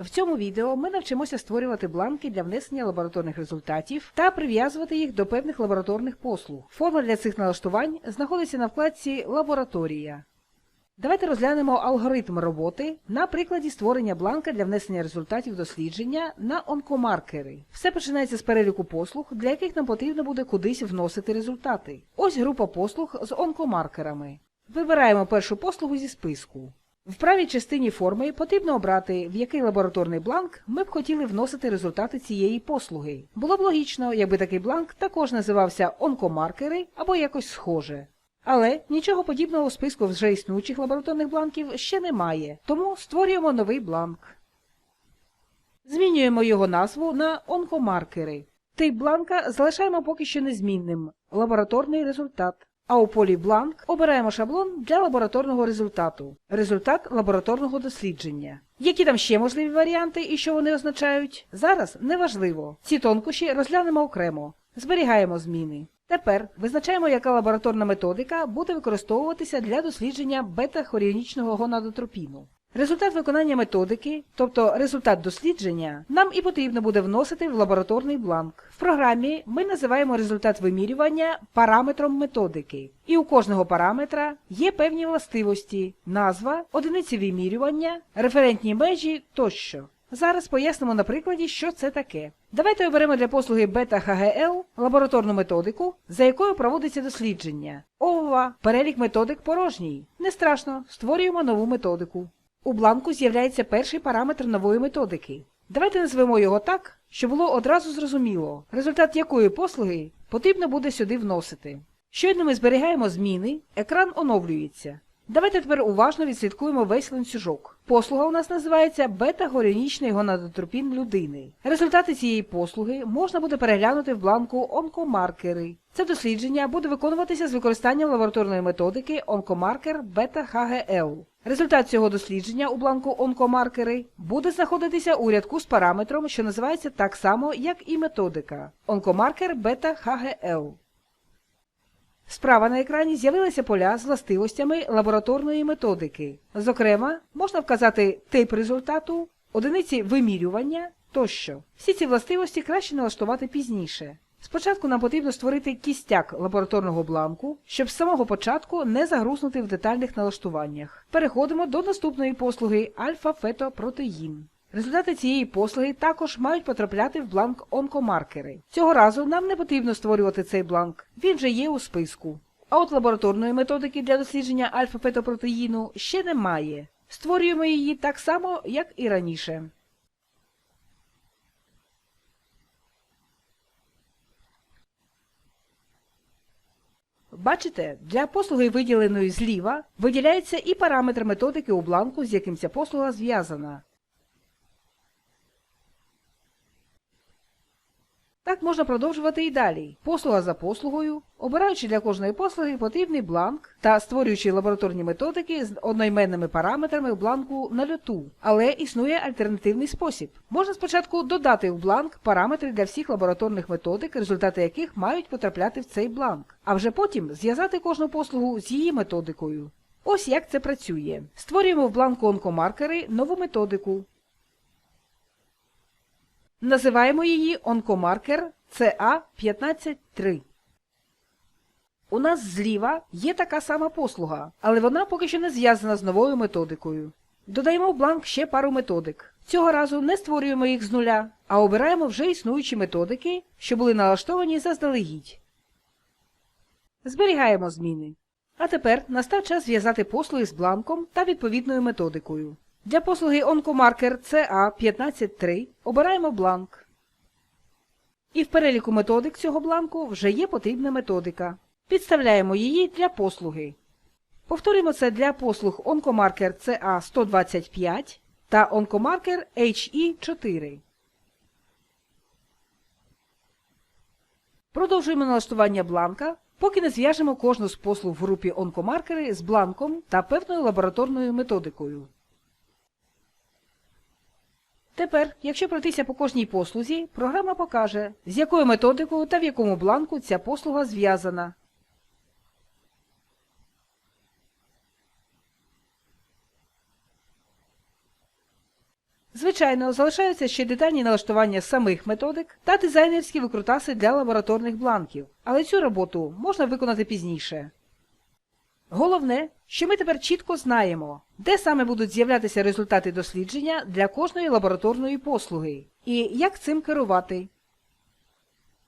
В цьому відео ми навчимося створювати бланки для внесення лабораторних результатів та прив'язувати їх до певних лабораторних послуг. Форма для цих налаштувань знаходиться на вкладці Лабораторія. Давайте розглянемо алгоритм роботи на прикладі створення бланка для внесення результатів дослідження на онкомаркери. Все починається з переліку послуг, для яких нам потрібно буде кудись вносити результати. Ось група послуг з онкомаркерами. Вибираємо першу послугу зі списку. В правій частині форми потрібно обрати, в який лабораторний бланк ми б хотіли вносити результати цієї послуги. Було б логічно, якби такий бланк також називався онкомаркери або якось схоже. Але нічого подібного у списку вже існуючих лабораторних бланків ще немає, тому створюємо новий бланк. Змінюємо його назву на онкомаркери. Тип бланка залишаємо поки що незмінним лабораторний результат. А у полі бланк обираємо шаблон для лабораторного результату результат лабораторного дослідження. Які там ще можливі варіанти і що вони означають? Зараз неважливо. Ці тонкощі розглянемо окремо. Зберігаємо зміни. Тепер визначаємо, яка лабораторна методика буде використовуватися для дослідження бета-хоріонічного гонадотропіну. Результат виконання методики, тобто результат дослідження, нам і потрібно буде вносити в лабораторний бланк. В програмі ми називаємо результат вимірювання параметром методики. І у кожного параметра є певні властивості, назва, одиниці вимірювання, референтні межі тощо. Зараз пояснимо на прикладі, що це таке. Давайте оберемо для послуги бета-ХГЛ лабораторну методику, за якою проводиться дослідження. Ова, перелік методик порожній. Не страшно, створюємо нову методику. У бланку з'являється перший параметр нової методики. Давайте назвемо його так, щоб було одразу зрозуміло, результат якої послуги потрібно буде сюди вносити. Щойно ми зберігаємо зміни, екран оновлюється. Давайте тепер уважно відслідкуємо весь ланцюжок. Послуга у нас називається бета-горіонічний гонадотропін людини. Результати цієї послуги можна буде переглянути в бланку онкомаркери. Це дослідження буде виконуватися з використанням лабораторної методики онкомаркер бета-ХГЛ. Результат цього дослідження у бланку онкомаркери буде знаходитися у рядку з параметром, що називається так само, як і методика онкомаркер бета-ХГЛ. Справа на екрані з'явилися поля з властивостями лабораторної методики. Зокрема, можна вказати тип результату, одиниці вимірювання тощо. Всі ці властивості краще налаштувати пізніше. Спочатку нам потрібно створити кістяк лабораторного бланку, щоб з самого початку не загрузнути в детальних налаштуваннях. Переходимо до наступної послуги альфа-фетопротеїн. Результати цієї послуги також мають потрапляти в бланк онкомаркери. Цього разу нам не потрібно створювати цей бланк, він вже є у списку. А от лабораторної методики для дослідження альфа-фетопротеїну ще немає. Створюємо її так само, як і раніше. Бачите, для послуги, виділеної зліва, виділяється і параметр методики у бланку, з яким ця послуга зв'язана. Так можна продовжувати і далі, послуга за послугою, обираючи для кожної послуги потрібний бланк та створюючи лабораторні методики з одноіменними параметрами в бланку на льоту. Але існує альтернативний спосіб. Можна спочатку додати в бланк параметри для всіх лабораторних методик, результати яких мають потрапляти в цей бланк, а вже потім зв'язати кожну послугу з її методикою. Ось як це працює. Створюємо в бланку онкомаркери нову методику. Називаємо її онкомаркер CA153. У нас зліва є така сама послуга, але вона поки що не зв'язана з новою методикою. Додаємо в бланк ще пару методик. Цього разу не створюємо їх з нуля, а обираємо вже існуючі методики, що були налаштовані заздалегідь. Зберігаємо зміни. А тепер настав час зв'язати послуги з бланком та відповідною методикою. Для послуги онкомаркер CA153 обираємо бланк. І в переліку методик цього бланку вже є потрібна методика. Підставляємо її для послуги. Повторимо це для послуг онкомаркер CA125 та онкомаркер HE4. Продовжуємо налаштування бланка, поки не зв'яжемо кожну з послуг в групі онкомаркери з бланком та певною лабораторною методикою. Тепер, якщо пройтися по кожній послузі, програма покаже, з якою методикою та в якому бланку ця послуга зв'язана. Звичайно, залишаються ще детальні налаштування самих методик та дизайнерські викрутаси для лабораторних бланків, але цю роботу можна виконати пізніше. Головне, що ми тепер чітко знаємо, де саме будуть з'являтися результати дослідження для кожної лабораторної послуги і як цим керувати.